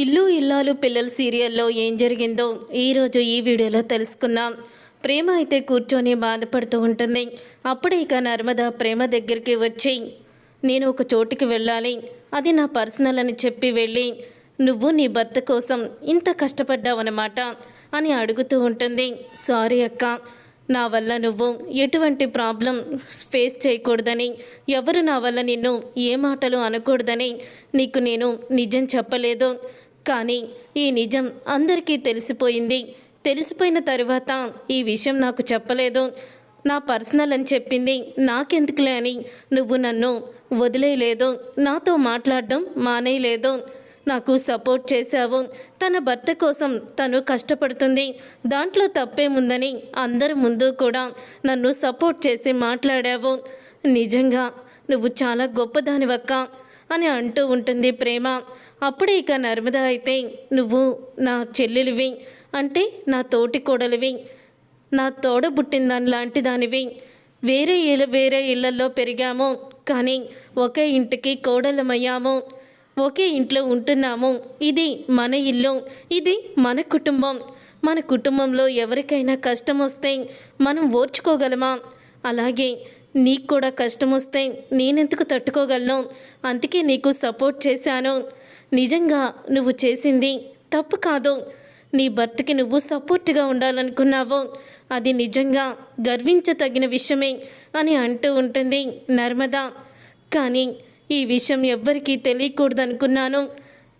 ఇల్లు ఇల్లాలు పిల్లల సీరియల్లో ఏం జరిగిందో ఈరోజు ఈ వీడియోలో తెలుసుకుందాం. ప్రేమ అయితే కూర్చొని బాధపడుతూ ఉంటుంది. అప్పుడే ఇక నర్మద ప్రేమ దగ్గరికి వచ్చి నేను ఒక చోటుకి వెళ్ళాలి. అది నా పర్సనల్ అని చెప్పి వెళ్ళి నువ్వు నీ భర్త కోసం ఇంత కష్టపడ్డావన్నమాట అని అడుగుతూ ఉంటుంది. సారీ అక్క. నా వల్ల నువ్వు ఎటువంటి ప్రాబ్లం ఫేస్ చేయకూడదని ఎవరు నా వల్ల నిన్ను ఏ మాటలు అనకూడదని నీకు నేను నిజం చెప్పలేదు. కానీ ఈ నిజం అందరికీ తెలిసిపోయింది. తెలిసిపోయిన తరువాత ఈ విషయం నాకు చెప్పలేదు. నా పర్సనల్ అని చెప్పింది నాకెందుకులే అని. నువ్వు నన్ను వదిలేయలేదు. నాతో మాట్లాడడం మానేయలేదు. నాకు సపోర్ట్ చేశావు. తన భర్త కోసం తను కష్టపడుతుంది. దాంట్లో తప్పేముందని అందరి ముందు కూడా నన్ను సపోర్ట్ చేసి మాట్లాడావు. నిజంగా నువ్వు చాలా గొప్పదానివక్క అని అంటూ ఉంటుంది ప్రేమ. అప్పుడే ఇక నర్మద అయితే నువ్వు నా చెల్లెలివి అంటే నా తోటి కోడలివి. నా తోడ పుట్టిన దాని లాంటి దానివి. వేరే ఇళ్ళ వేరే ఇళ్ళలో పెరిగాము కానీ ఒకే ఇంటికి కోడలమయ్యాము ఒకే ఇంట్లో ఉంటున్నాము. ఇది మన ఇల్లు ఇది మన కుటుంబం. మన కుటుంబంలో ఎవరికైనా కష్టం వస్తే మనం ఓర్చుకోగలమా? అలాగే నీకు కూడా కష్టం వస్తే నేనెందుకు తట్టుకోగలను? అందుకే నీకు సపోర్ట్ చేశాను. నిజంగా నువ్వు చేసింది తప్పు కాదు. నీ భర్తకి నువ్వు సపోర్ట్గా ఉండాలనుకున్నావు. అది నిజంగా గర్వించతగిన విషయమే అని అంటూ ఉంటుంది నర్మద. కానీ ఈ విషయం ఎవ్వరికీ తెలియకూడదనుకున్నాను.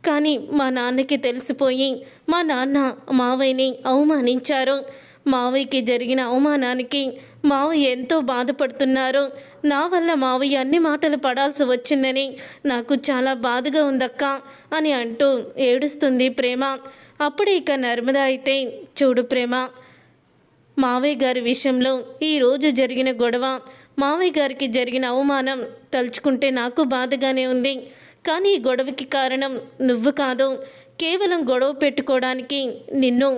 కానీ మా నాన్నకి తెలిసిపోయి మా నాన్న మావయ్యని అవమానించారు. మావయ్యకి జరిగిన అవమానానికి మావయ్య ఎంతో బాధపడుతున్నారు. నా వల్ల మావయ్య అన్ని మాటలు పడాల్సి వచ్చిందని నాకు చాలా బాధగా ఉందక్క అని అంటూ ఏడుస్తుంది ప్రేమ. అప్పుడే ఇక నర్మద అయితే చూడు ప్రేమ మావయ్య గారి విషయంలో ఈరోజు జరిగిన గొడవ మావయ్య గారికి జరిగిన అవమానం తలుచుకుంటే నాకు బాధగానే ఉంది. కానీ ఈ గొడవకి కారణం నువ్వు కాదు. కేవలం గొడవ పెట్టుకోవడానికి నిన్ను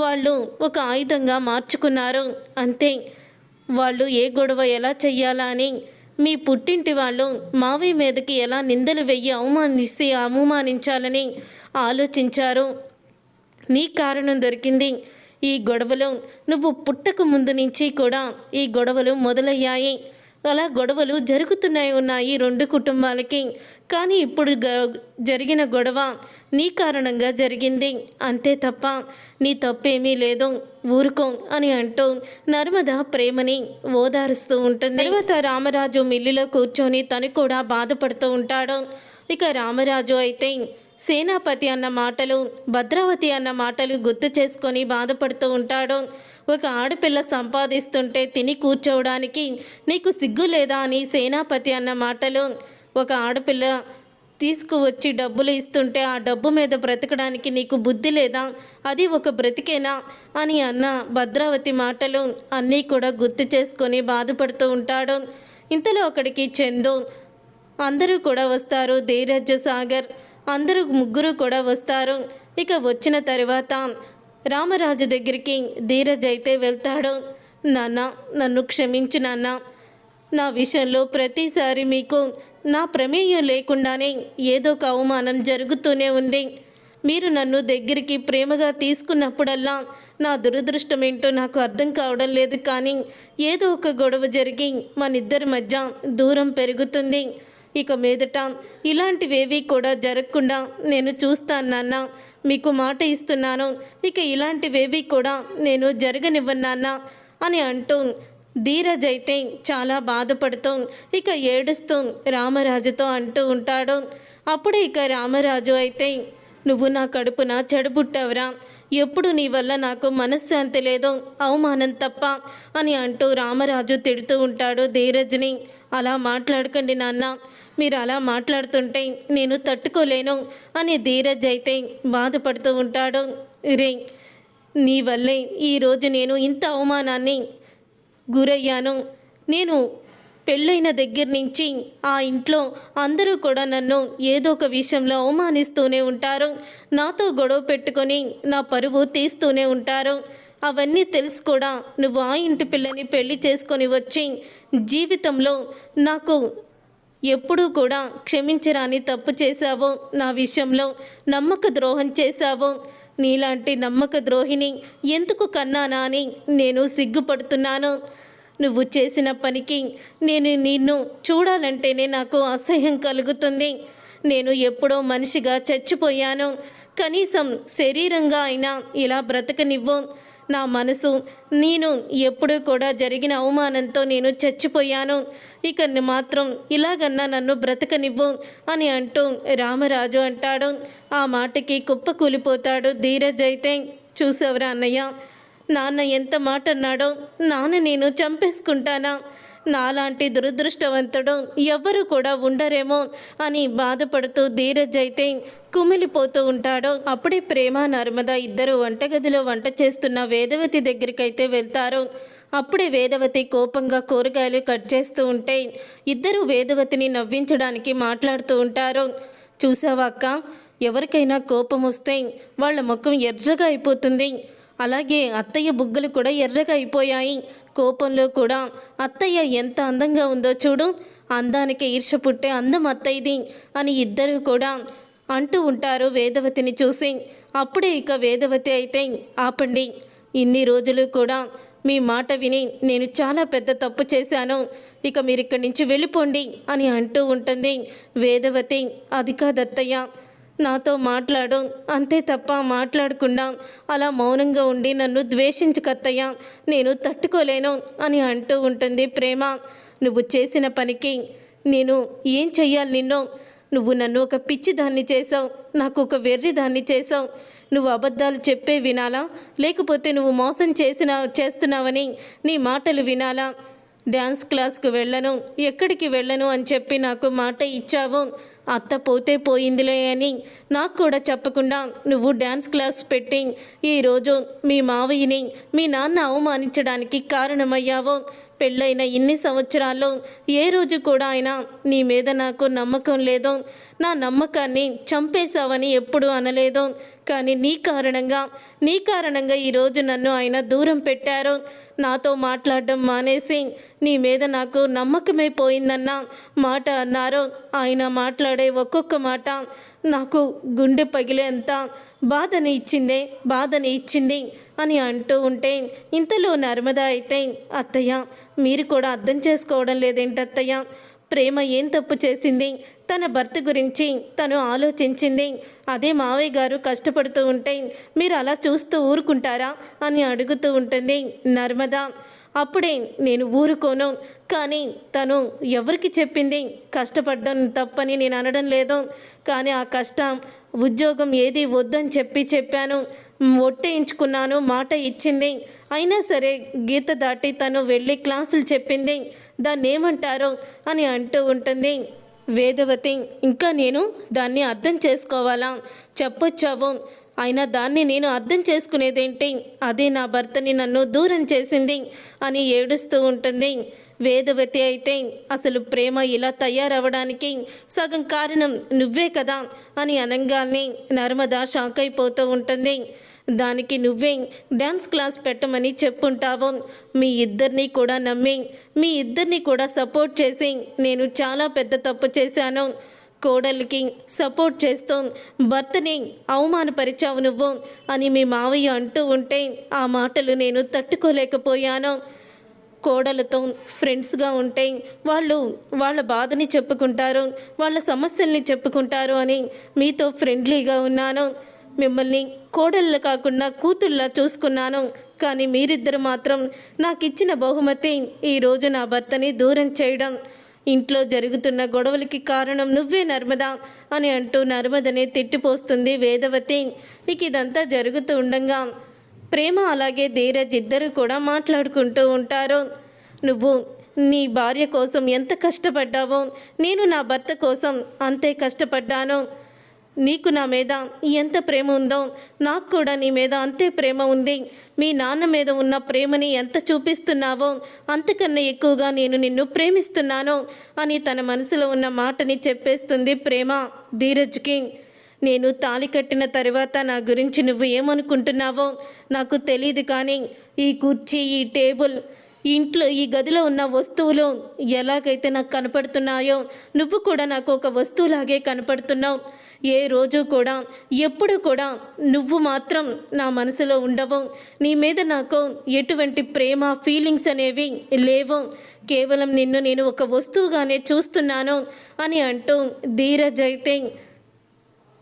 వాళ్ళు ఒక ఆయుధంగా మార్చుకున్నారు. అంతే. వాళ్ళు ఏ గొడవ ఎలా చెయ్యాలా అని మీ పుట్టింటి వాళ్ళు మావి మీదకి ఎలా నిందలు వెయ్యి అవమానిస్తే అవమానించాలని ఆలోచించారు. నీ కారణం దొరికింది. ఈ గొడవలు నువ్వు పుట్టక ముందు నుంచి కూడా ఈ గొడవలు మొదలయ్యాయి. అలా గొడవలు జరుగుతున్నాయి ఉన్నాయి రెండు కుటుంబాలకి కానీ ఇప్పుడు గ- జరిగిన గొడవ నీ కారణంగా జరిగింది. అంతే తప్ప నీ తప్పేమీ లేదు. ఊరుకో అని అంటూ నర్మద ప్రేమని ఓదారుస్తూ ఉంటుంది. తర్వాత రామరాజు మిల్లులో కూర్చొని తను కూడా బాధపడుతూ ఉంటాడు. ఇక రామరాజు అయితే సేనాపతి అన్న మాటలు భద్రావతి అన్న మాటలు గుర్తు చేసుకొని బాధపడుతూ ఉంటాడు. ఒక ఆడపిల్ల సంపాదిస్తుంటే తిని కూర్చోవడానికి నీకు సిగ్గు లేదా అని సేనాపతి అన్న మాటలు ఒక ఆడపిల్ల తీసుకువచ్చి డబ్బులు ఇస్తుంటే ఆ డబ్బు మీద బ్రతకడానికి నీకు బుద్ధి లేదా? అది ఒక బ్రతికేనా? అని అన్న భద్రావతి మాటలు అన్నీ కూడా గుర్తు చేసుకొని బాధపడుతూ ఉంటాడు. ఇంతలో అక్కడికి చందు అందరూ కూడా వస్తారు. ధీరజ్ సాగర్ అందరూ ముగ్గురు కూడా వస్తారు. ఇక వచ్చిన తర్వాత రామరాజు దగ్గరికి ధీరజ్ అయితే వెళ్తాడు. నాన్న నన్ను క్షమించు నాన్న. నా విషయంలో ప్రతిసారి మీకు నా ప్రమేయం లేకుండానే ఏదో ఒక అవమానం జరుగుతూనే ఉంది. మీరు నన్ను దగ్గరికి ప్రేమగా తీసుకున్నప్పుడల్లా నా దురదృష్టం ఏంటో నాకు అర్థం కావడం లేదు కానీ ఏదో ఒక గొడవ జరిగి మనిద్దరి మధ్య దూరం పెరుగుతుంది. ఇక మీదట ఇలాంటివేవి కూడా జరగకుండా నేను చూస్తాను నాన్న. మీకు మాట ఇస్తున్నాను. ఇక ఇలాంటివేవి కూడా నేను జరగనివ్వను నాన్న అని అంటూ ధీరజ్ అయితే చాలా బాధపడుతూ ఇక ఏడుస్తూ రామరాజుతో అంటూ ఉంటాడు. అప్పుడు ఇక రామరాజు అయితే నువ్వు నా కడుపున చెడబుట్టావురా ఎప్పుడు నీ వల్ల నాకు మనశ్శాంతి లేదో అవమానం తప్ప అని అంటూ రామరాజు తిడుతూ ఉంటాడు ధీరజ్ని. అలా మాట్లాడకండి నాన్న మీరు అలా మాట్లాడుతుంటే నేను తట్టుకోలేను అని ధీరజ్ అయితే బాధపడుతూ ఉంటాడు. రే నీ వల్లే ఈరోజు నేను ఇంత అవమానాన్ని గురయ్యాను. నేను పెళ్ళైన దగ్గర నుంచి ఆ ఇంట్లో అందరూ కూడా నన్ను ఏదో ఒక విషయంలో అవమానిస్తూనే ఉంటారు. నాతో గొడవ పెట్టుకొని నా పరువు తీస్తూనే ఉంటారు. అవన్నీ తెలుసు కూడా నువ్వు ఆ ఇంటి పిల్లని పెళ్ళి చేసుకొని వచ్చి జీవితంలో నాకు ఎప్పుడూ కూడా క్షమించరాని తప్పు చేశావు. నా విషయంలో నమ్మక ద్రోహం చేశావు. నీలాంటి నమ్మక ద్రోహిని ఎందుకు కన్నానా అని నేను సిగ్గుపడుతున్నాను. నువ్వు చేసిన పనికి నేను నిన్ను చూడాలంటేనే నాకు అసహ్యం కలుగుతుంది. నేను ఎప్పుడో మనిషిగా చచ్చిపోయాను. కనీసం శరీరంగా అయినా ఇలా బ్రతకనివ్వు. నా మనసు నేను ఎప్పుడూ కూడా జరిగిన అవమానంతో నేను చచ్చిపోయాను. ఇక మాత్రం ఇలాగన్నా నన్ను బ్రతకనివ్వు అని అంటూ రామరాజు అంటాడు. ఆ మాటకి కుప్ప కూలిపోతాడు ధీరజ్ అయితే. చూసావురా అన్నయ్య నాన్న ఎంత మాట అన్నాడో నాన్న నేను చంపేసుకుంటానా? నాలాంటి దురదృష్టవంతుడు ఎవ్వరు కూడా ఉండరేమో అని బాధపడుతూ ధీరజ్ అయితే కుమిలిపోతూ ఉంటాడు. అప్పుడే ప్రేమ నర్మద ఇద్దరు వంటగదిలో వంట చేస్తున్న వేదవతి దగ్గరికైతే వెళ్తారు. అప్పుడే వేదవతి కోపంగా కూరగాయలు కట్ చేస్తూ ఉంటే ఇద్దరు వేదవతిని నవ్వించడానికి మాట్లాడుతూ ఉంటారు. చూసావా అక్క? ఎవరికైనా కోపం వస్తే వాళ్ళ ముఖం ఎర్రగా అయిపోతుంది. అలాగే అత్తయ్య బుగ్గలు కూడా ఎర్రగా అయిపోయాయి. కోపంలో కూడా అత్తయ్య ఎంత అందంగా ఉందో చూడు. అందానికి ఈర్ష పుట్టే అందం అత్తయ్యది అని ఇద్దరు కూడా అంటూ ఉంటారు వేదవతిని చూసి. అప్పుడే ఇక వేదవతి అయితే ఆపండి. ఇన్ని రోజులు కూడా మీ మాట విని నేను చాలా పెద్ద తప్పు చేశాను. ఇక మీరు ఇక్కడి నుంచి వెళ్ళిపోండి అని అంటూ ఉంటుంది వేదవతి. అది కాదత్తయ్య. నాతో మాట్లాడు. అంతే తప్ప మాట్లాడకుండా అలా మౌనంగా ఉండి నన్ను ద్వేషించకత్తయ్యా నేను తట్టుకోలేను అని అంటూ ఉంటుంది ప్రేమ. నువ్వు చేసిన పనికి నేను ఏం చెయ్యాలి నిన్ను? నువ్వు నన్ను ఒక పిచ్చి దాన్ని చేసావు నాకు ఒక వెర్రి దాన్ని చేసావు నువ్వు అబద్ధాలు చెప్పే వినాలా? లేకపోతే నువ్వు మోసం చేసిన చేస్తున్నావని నీ మాటలు వినాలా? డ్యాన్స్ క్లాస్కు వెళ్ళను. ఎక్కడికి వెళ్ళను అని చెప్పి నాకు మాట ఇచ్చావు. అత్త పోతే పోయిందిలే అని నాకు కూడా చెప్పకుండా నువ్వు డ్యాన్స్ క్లాస్ పెట్టి ఈరోజు మీ మావయ్యని మీ నాన్న అవమానించడానికి కారణమయ్యావు పెళ్ళైన ఇన్ని సంవత్సరాల్లో ఏ రోజు కూడా ఆయన నీ మీద నాకు నమ్మకం లేదో. నా నమ్మకాన్ని చంపేశావని ఎప్పుడు అనలేదు. కానీ నీ కారణంగా నీ కారణంగా ఈరోజు నన్ను ఆయన దూరం పెట్టారు. నాతో మాట్లాడడం మానేసి నీ మీద నాకు నమ్మకమే పోయిందన్న మాట అన్నారు. ఆయన మాట్లాడే ఒక్కొక్క మాట నాకు గుండె పగిలేంత బాధని ఇచ్చిందే బాధని ఇచ్చింది అని అంటూ ఉంటే ఇంతలో నర్మదా అయితే అత్తయ్య మీరు కూడా అర్థం చేసుకోవడం లేదేంటి అత్తయ్య? ప్రేమ ఏం తప్పు చేసింది? తన భర్త గురించి తను ఆలోచించింది. అదే మావయ్య గారు కష్టపడుతూ ఉంటే మీరు అలా చూస్తూ ఊరుకుంటారా అని అడుగుతూ ఉంటుంది నర్మద. అప్పుడే నేను ఊరుకోను కానీ తను ఎవరికి చెప్పింది? కష్టపడ్డం తప్పని నేను అనడం లేదు కానీ ఆ కష్టం ఉద్యోగం ఏది వద్దని చెప్పి చెప్పాను. ఒట్టేయించుకున్నాను మాట ఇచ్చింది. అయినా సరే గీత దాటి తను వెళ్ళి క్లాసులు చెప్పింది. దాన్ని ఏమంటారు అని అంటూ ఉంటుంది. వేదవతి ఇంకా నేను దాన్ని అర్థం చేసుకోవాలా? చెప్పొచ్చావు. అయినా దాన్ని నేను అర్థం చేసుకునేదేంటి? అదే నా భర్తని నన్ను దూరం చేసింది అని ఏడుస్తూ ఉంటుంది. వేదవతి అయితే అసలు ప్రేమ ఇలా తయారవడానికి సగం కారణం నువ్వే కదా అని అనంగాల్ని నర్మదా షాక్ అయిపోతూ ఉంటుంది. దానికి నువ్వే డ్యాన్స్ క్లాస్ పెట్టమని చెప్పుంటావు. మీ ఇద్దరిని కూడా నమ్మి మీ ఇద్దరిని కూడా సపోర్ట్ చేసి నేను చాలా పెద్ద తప్పు చేశాను. కోడలికి సపోర్ట్ చేస్తూ భర్తని అవమానపరిచావు నువ్వు అని మీ మావయ్య అంటూ ఉంటే ఆ మాటలు నేను తట్టుకోలేకపోయాను. కోడలతో ఫ్రెండ్స్గా ఉంటే వాళ్ళు వాళ్ళ బాధని చెప్పుకుంటారు వాళ్ళ సమస్యల్ని చెప్పుకుంటారు అని మీతో ఫ్రెండ్లీగా ఉన్నాను. మిమ్మల్ని కోడళ్ళు కాకుండా కూతుళ్ళ చూసుకున్నాను. కానీ మీరిద్దరు మాత్రం నాకు ఇచ్చిన బహుమతి ఈరోజు నా భర్తని దూరం చేయడం. ఇంట్లో జరుగుతున్న గొడవలకి కారణం నువ్వే నర్మదా అని అంటూ నర్మదని తిట్టిపోస్తుంది వేదవతి. ఇక ఇదంతా జరుగుతూ ఉండగా. ప్రేమ అలాగే ధీరజ్ ఇద్దరు కూడా మాట్లాడుకుంటూ ఉంటారు. నువ్వు నీ భార్య కోసం ఎంత కష్టపడ్డావో నేను నా భర్త కోసం అంతే కష్టపడ్డాను. నీకు నా మీద ఎంత ప్రేమ ఉందో నాకు కూడా నీ మీద అంతే ప్రేమ ఉంది. మీ నాన్న మీద ఉన్న ప్రేమని ఎంత చూపిస్తున్నావో అంతకన్నా ఎక్కువగా నేను నిన్ను ప్రేమిస్తున్నాను అని తన మనసులో ఉన్న మాటని చెప్పేస్తుంది ప్రేమ. ధీరజ్కి నేను తాళి కట్టిన తర్వాత నా గురించి నువ్వు ఏమనుకుంటున్నావో నాకు తెలియదు కానీ ఈ కుర్చీ ఈ టేబుల్ ఇంట్లో ఈ గదిలో ఉన్న వస్తువులు ఎలాగైతే నాకు కనపడుతున్నాయో నువ్వు కూడా నాకు ఒక వస్తువులాగే కనపడుతున్నావు. ఏ రోజు కూడా ఎప్పుడు కూడా నువ్వు మాత్రం నా మనసులో ఉండవు. నీ మీద నాకు ఎటువంటి ప్రేమ ఫీలింగ్స్ అనేవి లేవు. కేవలం నిన్ను నేను ఒక వస్తువుగానే చూస్తున్నాను అని అంటూ ధీరజ్ అయితే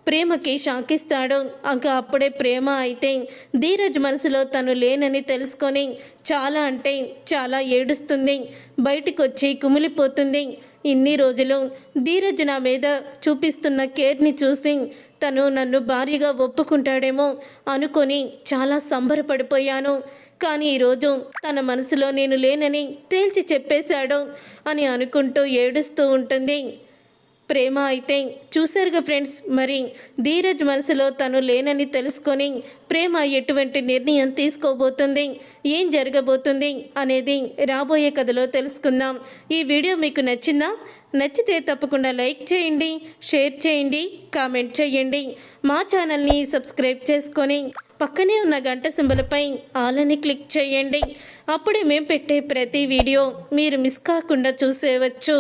ప్రేమకి షాకిస్తాడు. ఇంకా అప్పుడే ప్రేమ అయితే ధీరజ్ మనసులో తను లేనని తెలుసుకొని చాలా అంటే చాలా ఏడుస్తుంది. బయటకు వచ్చి కుమిలిపోతుంది. ఇన్ని రోజులు ధీరజ్ నా మీద చూపిస్తున్న కేర్ని చూసి తను నన్ను భార్యగా ఒప్పుకుంటాడేమో అనుకొని చాలా సంబరపడిపోయాను. కానీ ఈరోజు తన మనసులో నేను లేనని తేల్చి చెప్పేశాడు అని అనుకుంటూ ఏడుస్తూ ఉంటుంది. ప్రేమ అయితే చూశారుగా ఫ్రెండ్స్. మరి ధీరజ్ మనసులో తను లేనని తెలుసుకొని ప్రేమ ఎటువంటి నిర్ణయం తీసుకోబోతుంది? ఏం జరగబోతుంది అనేది రాబోయే కథలో తెలుసుకుందాం. ఈ వీడియో మీకు నచ్చిందా? నచ్చితే తప్పకుండా లైక్ చేయండి షేర్ చేయండి కామెంట్ చేయండి. మా ఛానల్ని సబ్స్క్రైబ్ చేసుకొని పక్కనే ఉన్న గంట సింబలపై ఆలని క్లిక్ చేయండి. అప్పుడే మేము పెట్టే ప్రతి వీడియో మీరు మిస్ కాకుండా చూసేవచ్చు.